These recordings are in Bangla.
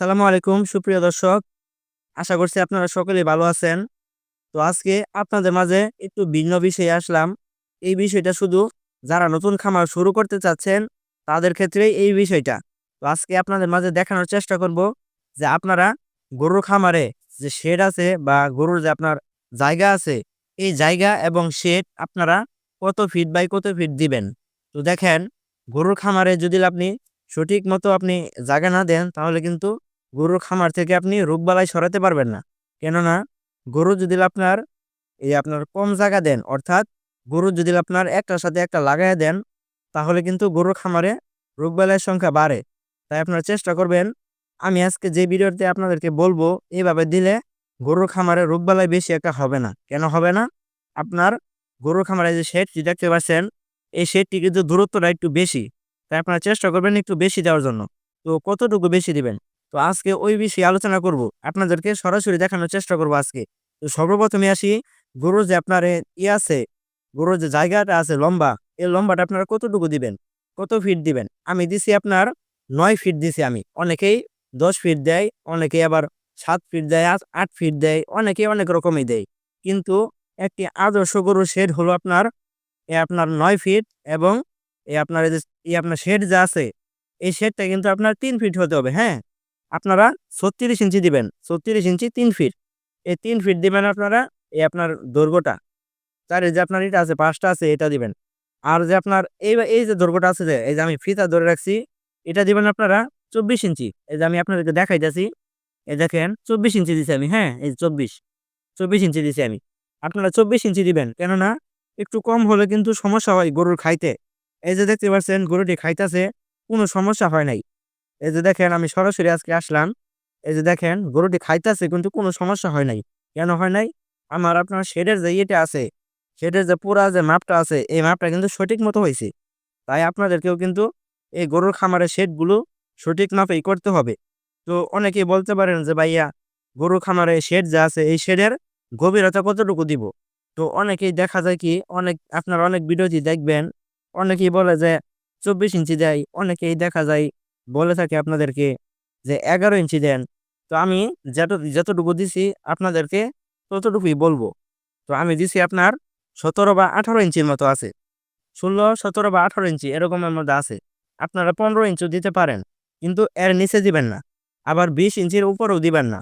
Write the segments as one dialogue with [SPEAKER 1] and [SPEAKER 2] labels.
[SPEAKER 1] আসসালামু আলাইকুম, সুপ্রিয় দর্শক। আশা করছি আপনারা সকলেই ভালো আছেন। তো আজকে আপনাদের মাঝে একটু ভিন্ন বিষয়ে আসলাম। এই বিষয়টা শুধু যারা নতুন খামার শুরু করতে চাচ্ছেন, তাদের ক্ষেত্রে এই বিষয়টা। তো আজকে আপনাদের মাঝে দেখানোর চেষ্টা করব যে আপনারা গরুর খামারে যে শেড আছে বা গরুর যে আপনার জায়গা আছে, এই জায়গা এবং শেড আপনারা কত ফিট বাই কত ফিট দিবেন? তো দেখেন, গরুর খামারে যদি আপনি সঠিক মতো আপনি জায়গা না দেন, তাহলে কিন্তু গরুর খামার থেকে আপনি রোগবালাই সরাতে পারবেন না। কেননা গরু যদি আপনার, এই আপনার কম জায়গা দেন, অর্থাৎ গরু যদি আপনার একটার সাথে একটা লাগাই দেন, তাহলে কিন্তু গরুর খামারে রোগবালাইয়ের সংখ্যা বাড়ে। তাই আপনারা চেষ্টা করবেন, আমি আজকে যে ভিডিওতে আপনাদেরকে বলব এইভাবে দিলে গরুর খামারে রোগবালাই বেশি একটা হবে না। কেন হবে না? আপনার গরুর খামারে যে শেডটি দেখতে পাচ্ছেন, এই শেডটি কিন্তু দূরত্বটা একটু বেশি। তাই আপনারা চেষ্টা করবেন একটু বেশি দেওয়ার জন্য। তো কতটুকু বেশি দিবেন? তো আজকে ওই বিষয়ে আলোচনা করব। আপনাদেরকে সরাসরি দেখানোর চেষ্টা করব আজকে। তো সর্বপ্রথমে আসি, গরুর যে আপনার ই আছে, গরুর যে জায়গাটা আছে লম্বা, এই লম্বাটা আপনারা কতটুকু দিবেন? কত ফিট দিবেন? আমি দিছি আপনার নয় ফিট দিছি আমি। অনেকেই দশ ফিট দেয়, অনেকেই আবার সাত ফিট দেয় আট ফিট দেয়, অনেকেই অনেক রকমই দেয়। কিন্তু একটি আদর্শ গরুর শেড হলো আপনার, এ আপনার নয় ফিট এবং এ আপনার এই আপনার শেড যা আছে, এই শেডটা কিন্তু আপনার তিন ফিট হতে হবে হ্যাঁ? আপনারা ছত্রিশ ইঞ্চি দিবেন, ছত্রিশ ইঞ্চি তিন ফিট। এই তিন ফিট দিবেন আপনারা, এই আপনার দৈর্ঘ্যটা। তার যে আপনার এটা আছে, পাঁচটা আছে, এটা দিবেন। আর যে আপনার এই এই যে দৈর্ঘ্যটা আছে যে, এই যে আমি ফিতা ধরে রাখছি, এটা দিবেন আপনারা চব্বিশ ইঞ্চি। এই যে আমি আপনাদেরকে দেখাইতেছি, এই দেখেন চব্বিশ ইঞ্চি দিছি আমি হ্যাঁ এই চব্বিশ চব্বিশ ইঞ্চি দিছি আমি। আপনারা চব্বিশ ইঞ্চি দিবেন, কেননা একটু কম হলে কিন্তু সমস্যা হয় গরুর খাইতে। এই যে দেখতে পাচ্ছেন, গরুটি খাইতেছে, কোনো সমস্যা হয় নাই। এই যে দেখেন, আমি সরাসরি আজকে আসলাম। এই যে দেখেন, গরুটি খাইতেছে কিন্তু কোনো সমস্যা হয় নাই। কেন হয় নাই? আমার আপনার শেডের যে ইয়েটা আছে, শেডের যে পুরা যে মাপটা আছে, এই মাপটা কিন্তু সঠিক মতো হয়েছে। তাই আপনাদেরকেও কিন্তু এই গরুর খামারের শেডগুলো সঠিক মাপেই করতে হবে। তো অনেকেই বলতে পারেন যে, ভাইয়া, গরুর খামারে শেড যা আছে, এই শেডের গভীরতা কতটুকু দিব? তো অনেকেই দেখা যায় কি, অনেক, আপনার অনেক ভিডিওটি দেখবেন, অনেকেই বলে যে, চব্বিশ ইঞ্চি দেয়। অনেকেই দেখা যায় বলে থাকে আপনাদেরকে যে এগারো ইঞ্চি দেন, তো আমি যত যতটুকু দিছি আপনাদেরকে ততটুকুই বলব। তো আমি দিছি আপনার সতেরো বা আঠারো ইঞ্চির মতো আছে। ষোলো, সতেরো বা আঠারো ইঞ্চি এরকমের মধ্যে আছে। আপনারা পনেরো ইঞ্চি দিতে পারেন, কিন্তু এর নিচে দিবেন না। আবার বিশ ইঞ্চির উপরেও দিবেন না।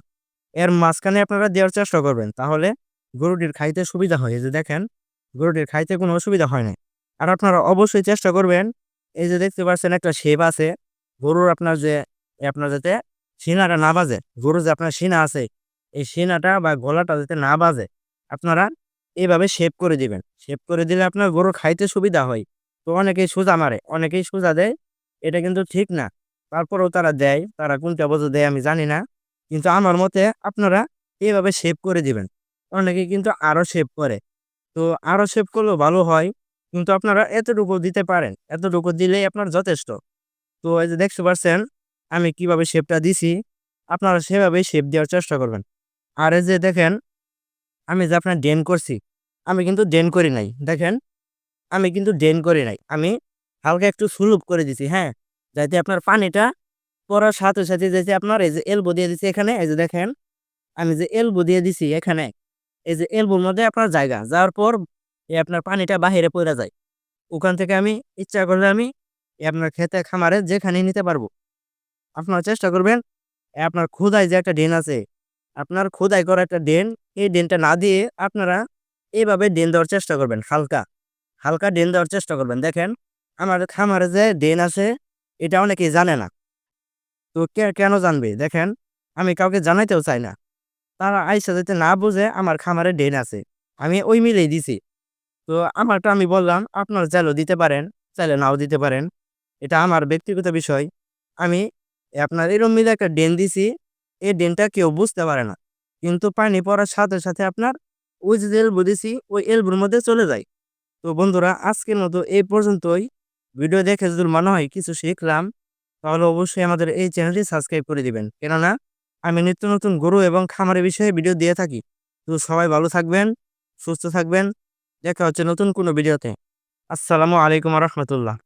[SPEAKER 1] এর মাঝখানে আপনারা দেওয়ার চেষ্টা করবেন, তাহলে গরুটির খাইতে সুবিধা হয়। যে দেখেন, গরুটির খাইতে কোনো অসুবিধা হয় না আর আপনারা অবশ্যই চেষ্টা করবেন, এই যে দেখতে পাচ্ছেন একটা শেপ আছে গরুর আপনার যে, আপনার যাতে সিনাটা না বাজে, গরুর যে আপনার সিনা আছে, এই সিনাটা বা গলাটা যাতে না বাজে, আপনারা এইভাবে শেপ করে দিবেন। শেপ করে দিলে আপনার গরু খাইতে সুবিধা হয়। তো অনেকেই সোজা মারে, অনেকেই সোজা দেয়, এটা কিন্তু ঠিক না। তারপরেও তারা দেয়, তারা কোনটা বছর দেয় আমি জানি না। কিন্তু আমার মতে আপনারা এইভাবে শেপ করে দিবেন। অনেকে কিন্তু আরও শেপ করে। তো আরও শেপ করলেও ভালো হয়, কিন্তু আপনারা এতটুকু দিতে পারেন, এতটুকু দিলেই আপনার যথেষ্ট। তো এই যে দেখতে পাচ্ছেন আমি কীভাবে শেপটা দিছি, আপনারা সেভাবেই শেপ দেওয়ার চেষ্টা করবেন। আর এই যে দেখেন, আমি যে আপনার ডেন করছি, আমি কিন্তু ডেন করি নাই। দেখেন, আমি কিন্তু ডেন করি নাই। আমি হালকা একটু সুলুপ করে দিছি হ্যাঁ? যাতে আপনার পানিটা পড়ার সাথে সাথে যাতে আপনার এই যে এলবো দিয়ে দিছি এখানে, এই যে দেখেন, আমি যে এলবো দিয়ে দিছি এখানে, এই যে এলবোর মধ্যে আপনার জায়গা, যাওয়ার পর এই আপনার পানিটা বাহিরে পড়ে যায়। ওখান থেকে আমি ইচ্ছা করলে আমি আপনার খেতে খামারে যেখানে নিতে পারব। আপনারা চেষ্টা করবেন আপনার খোদাই যে একটা ড্রেন আছে, আপনার খোদাই করা একটা ড্রেন, এই ড্রেনটা না দিয়ে আপনারা এইভাবে ড্রেন দেওয়ার চেষ্টা করবেন, হালকা। হালকা ড্রেন দেওয়ার চেষ্টা করবেন। দেখেন, আমার খামারে যে ড্রেন আছে, এটা অনেকেই জানে না। তো কে, কেন জানবে? দেখেন, আমি কাউকে জানাইতেও চাই না। তারা আইসা যাতে না বুঝে আমার খামারে ড্রেন আছে। আমি ওই মিলেই দিছি। তো আমারটা আমি বললাম, আপনার চাইলেও দিতে পারেন, চাইলে নাও দিতে পারেন। এটা আমার ব্যক্তিগত বিষয়। আমি আপনার এরম মিলে একটা ডেন দিছি, এই ডেনটা কেউ বুঝতে পারে না। কিন্তু পানি পড়ার সাথে সাথে আপনার ওই যে এলবো দিছি, ওই এলবোর মধ্যে চলে যায়। তো বন্ধুরা, আজকের মতো এই পর্যন্তই। ভিডিও দেখে যদি মনে হয় কিছু শিখলাম, তাহলে অবশ্যই আমাদের এই চ্যানেলটি সাবস্ক্রাইব করে দিবেন। কেননা, আমি নিত্য নতুন গরু এবং খামারের বিষয়ে ভিডিও দিয়ে থাকি। তো সবাই ভালো থাকবেন, সুস্থ থাকবেন। দেখা হচ্ছে নতুন কোনো ভিডিওতে। আসসালামু আলাইকুম রহমতুল্লাহ।